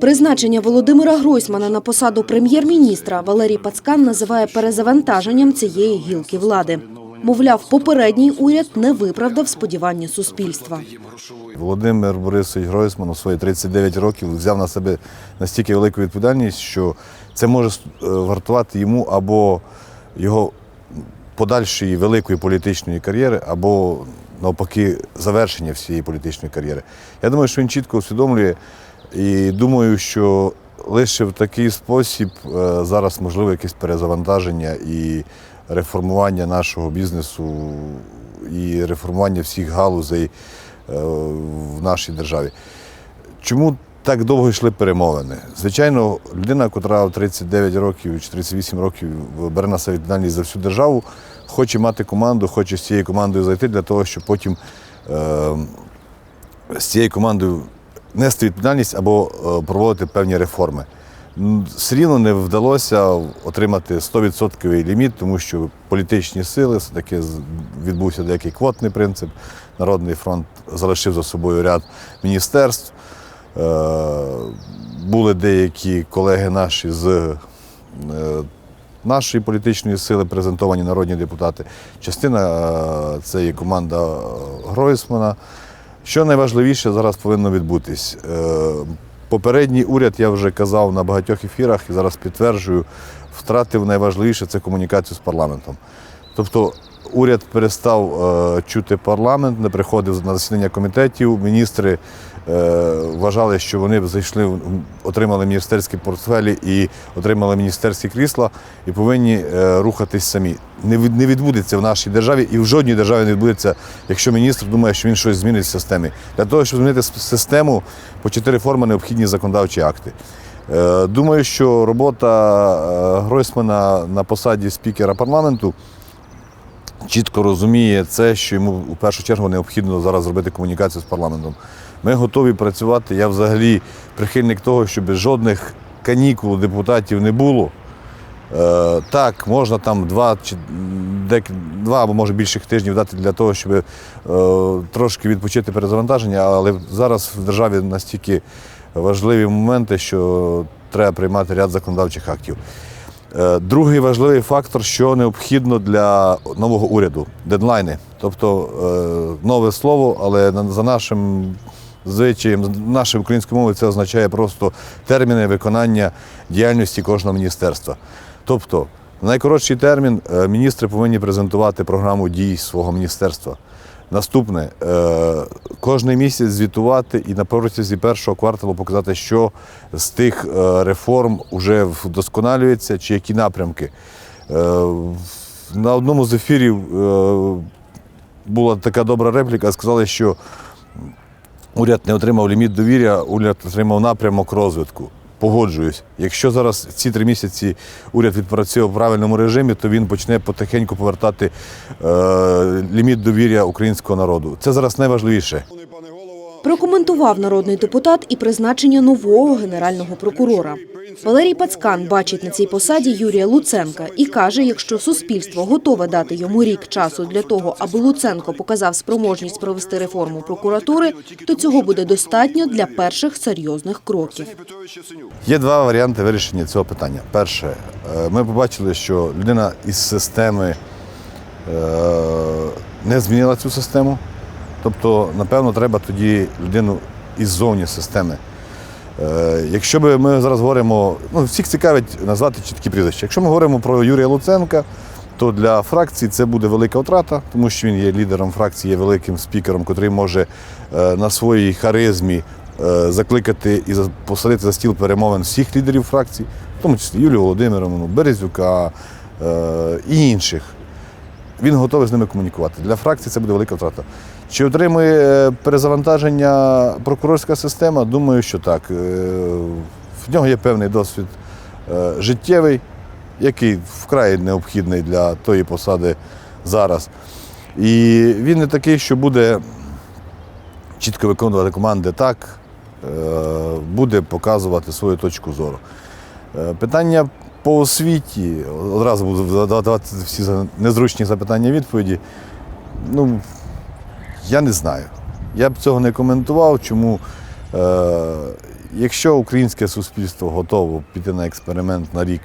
Призначення Володимира Гройсмана на посаду прем'єр-міністра Валерій Пацкан називає перезавантаженням цієї гілки влади. Мовляв, попередній уряд не виправдав сподівання суспільства. Володимир Борисович Гройсман у свої 39 років взяв на себе настільки велику відповідальність, що це може е, вартувати йому або його подальшої великої політичної кар'єри, або навпаки завершення всієї політичної кар'єри. Я думаю, що він чітко усвідомлює і думаю, що лише в такий спосіб е, зараз можливе якесь перезавантаження і реформування нашого бізнесу і реформування всіх галузей е, в нашій державі. Чому так довго йшли перемовини? Звичайно, людина, яка в 39 років чи 38 років бере на себе відповідальність за всю державу, хоче мати команду, хоче з цією командою зайти для того, щоб потім е, з цією командою нести відповідальність або е, проводити певні реформи. Все не вдалося отримати 100% ліміт, тому що політичні сили все-таки відбувся деякий квотний принцип. Народний фронт залишив за собою ряд міністерств. Е, Були деякі колеги наші з е, нашої політичної сили презентовані народні депутати. Частина це є команда е, Гройсмана. Що найважливіше зараз повинно відбутись? Е, Попередній уряд, я вже казав на багатьох ефірах і зараз підтверджую, втратив найважливіше це комунікацію з парламентом. Тобто уряд перестав е, чути парламент, не приходив на засідання комітетів. Міністри е, вважали, що вони зайшли, отримали міністерські портфелі і отримали міністерські крісла і повинні е, рухатись самі. Не, відбудеться в нашій державі і в жодній державі не відбудеться, якщо міністр думає, що він щось змінить в системі. Для того, щоб змінити систему, по чотири форми необхідні законодавчі акти. Думаю, що робота Гройсмана на посаді спікера парламенту чітко розуміє це, що йому у першу чергу необхідно зараз зробити комунікацію з парламентом. Ми готові працювати. Я взагалі прихильник того, щоб жодних канікул депутатів не було. Е, так, можна там два чи два або може більших тижнів дати для того, щоб е, трошки відпочити перезавантаження, але зараз в державі настільки важливі моменти, що треба приймати ряд законодавчих актів. Е, Другий важливий фактор, що необхідно для нового уряду дедлайни. Тобто е, нове слово, але за нашим звичаєм, нашою українською мовою це означає просто терміни виконання діяльності кожного міністерства. Тобто, в найкоротший термін е, міністри повинні презентувати програму дій свого міністерства. Наступне е, кожний місяць звітувати і на протязі першого кварталу показати, що з тих е, реформ вже вдосконалюється, чи які напрямки. Е, На одному з ефірів була така добра репліка, сказали, що уряд не отримав ліміт довір'я, уряд отримав напрямок розвитку. Погоджуюсь. Якщо зараз ці три місяці уряд відпрацює в правильному режимі, то він почне потихеньку повертати е, ліміт довір'я українського народу. Це зараз найважливіше. Прокоментував народний депутат і призначення нового генерального прокурора. Валерій Пацкан бачить на цій посаді Юрія Луценка і каже, якщо суспільство готове дати йому рік часу для того, аби Луценко показав спроможність провести реформу прокуратури, то цього буде достатньо для перших серйозних кроків. Є два варіанти вирішення цього питання. Перше, е, ми побачили, що людина із системи е, не змінила цю систему. Тобто, напевно, треба тоді людину іззовні системи. Е, Якщо би ми зараз говоримо, ну всіх цікавить назвати чіткі прізвища. Якщо ми говоримо про Юрія Луценка, то для фракції це буде велика втрата, тому що він є лідером фракції, є великим спікером, котрий може е, на своїй харизмі е, закликати і посадити за стіл перемовин всіх лідерів фракцій, в тому числі Юлію Володимировну, Березюка і інших. Він готовий з ними комунікувати. Для фракції це буде велика втрата. Чи отримує е, перезавантаження прокурорська система? Думаю, що так. Е, В нього є певний досвід е, життєвий, який вкрай необхідний для тої посади зараз. І він не такий, що буде чітко виконувати команди так, буде показувати свою точку зору. Питання по освіті, одразу буду задавати всі незручні запитання відповіді. Ну, я не знаю. Я б цього не коментував, чому е, Якщо українське суспільство готово піти на експеримент на рік,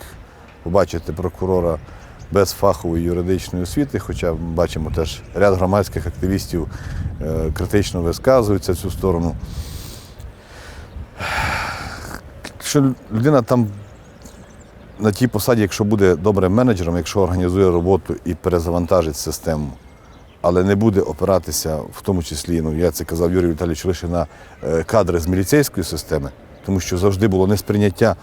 побачити прокурора без фахової юридичної освіти, хоча бачимо теж ряд громадських активістів е, критично висказуються в цю сторону. Що людина там на тій посаді, якщо буде добрим менеджером, якщо організує роботу і перезавантажить систему, але не буде опиратися, в тому числі, ну я це казав Юрію Віталійовичу, лише на е, кадри з міліцейської системи, тому що завжди було несприйняття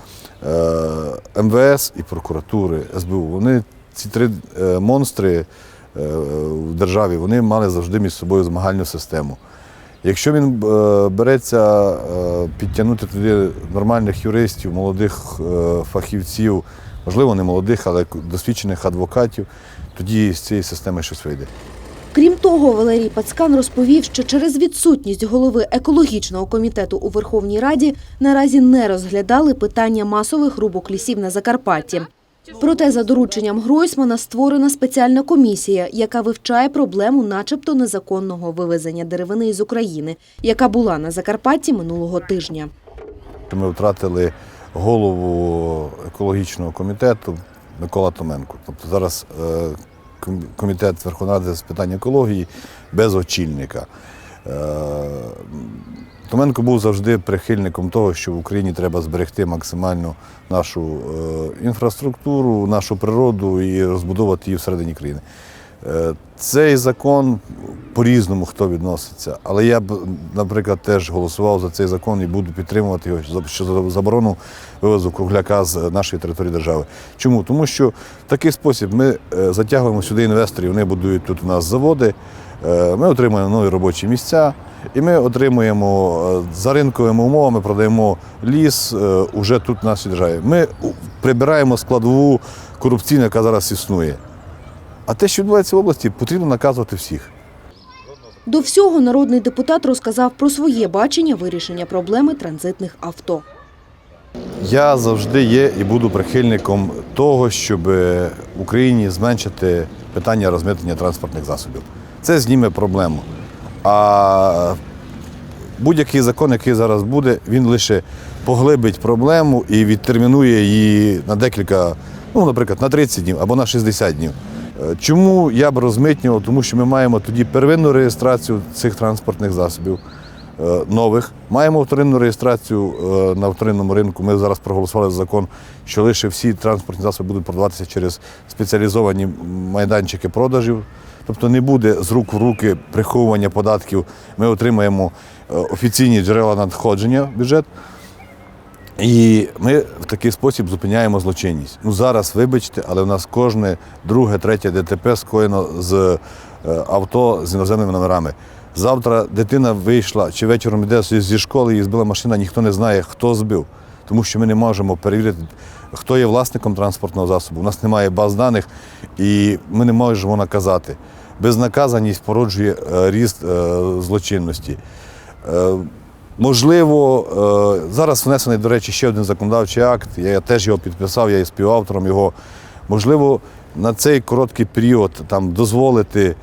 е, МВС і прокуратури, СБУ. Вони ці три е, монстри в державі вони мали завжди між собою змагальну систему. Якщо він береться підтягнути туди нормальних юристів, молодих фахівців, можливо, не молодих, але досвідчених адвокатів, тоді з цієї системи щось вийде. Крім того, Валерій Пацкан розповів, що через відсутність голови екологічного комітету у Верховній Раді наразі не розглядали питання масових рубок лісів на Закарпатті. Проте за дорученням Гройсмана створена спеціальна комісія, яка вивчає проблему начебто незаконного вивезення деревини із України, яка була на Закарпатті минулого тижня. Ми втратили голову екологічного комітету Микола Томенко. Тобто зараз е, комітет Верховної Ради з питань екології без очільника. Е, Томенко був завжди прихильником того, що в Україні треба зберегти максимально нашу е, інфраструктуру, нашу природу і розбудовувати її всередині країни. Е, Цей закон по-різному хто відноситься, але я б, наприклад, теж голосував за цей закон і буду підтримувати його щодо заборону вивозу кругляка з нашої території держави. Чому? Тому що в такий спосіб ми е, затягуємо сюди інвесторів, вони будують тут у нас заводи, е, ми отримуємо нові робочі місця, і ми отримуємо за ринковими умовами, продаємо ліс уже тут в нашій державі. Ми прибираємо складову корупційну, яка зараз існує. А те, що відбувається в області, потрібно наказувати всіх. До всього народний депутат розказав про своє бачення вирішення проблеми транзитних авто. Я завжди є і буду прихильником того, щоб в Україні зменшити питання розмитнення транспортних засобів. Це зніме проблему. А будь-який закон, який зараз буде, він лише поглибить проблему і відтермінує її на декілька, ну, наприклад, на 30 днів або на 60 днів. Е, Чому я б розмитнював? Тому що ми маємо тоді первинну реєстрацію цих транспортних засобів е, нових. Маємо вторинну реєстрацію е, на вторинному ринку. Ми зараз проголосували за закон, що лише всі транспортні засоби будуть продаватися через спеціалізовані майданчики продажів. Тобто не буде з рук в руки приховування податків. Ми отримаємо офіційні джерела надходження в бюджет. І ми в такий спосіб зупиняємо злочинність. Ну зараз, вибачте, але у нас кожне друге, третє ДТП скоєно з е, авто з іноземними номерами. Завтра дитина вийшла чи вечором йде зі школи, її збила машина, ніхто не знає, хто збив. Тому що ми не можемо перевірити, хто є власником транспортного засобу. У нас немає баз даних і ми не можемо наказати. Безнаказаність породжує е, ріст е, злочинності. Можливо, е, зараз внесений, до речі, ще один законодавчий акт. Я теж його підписав, я є співавтором його. Можливо, на цей короткий період там дозволити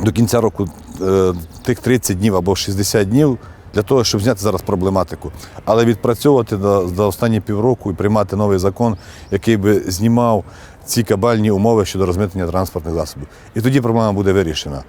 до кінця року е, тих 30 днів або 60 днів для того, щоб зняти зараз проблематику. Але відпрацьовувати до останні півроку і приймати новий закон, який би знімав ці кабальні умови щодо розмитнення транспортних засобів. І тоді проблема буде вирішена.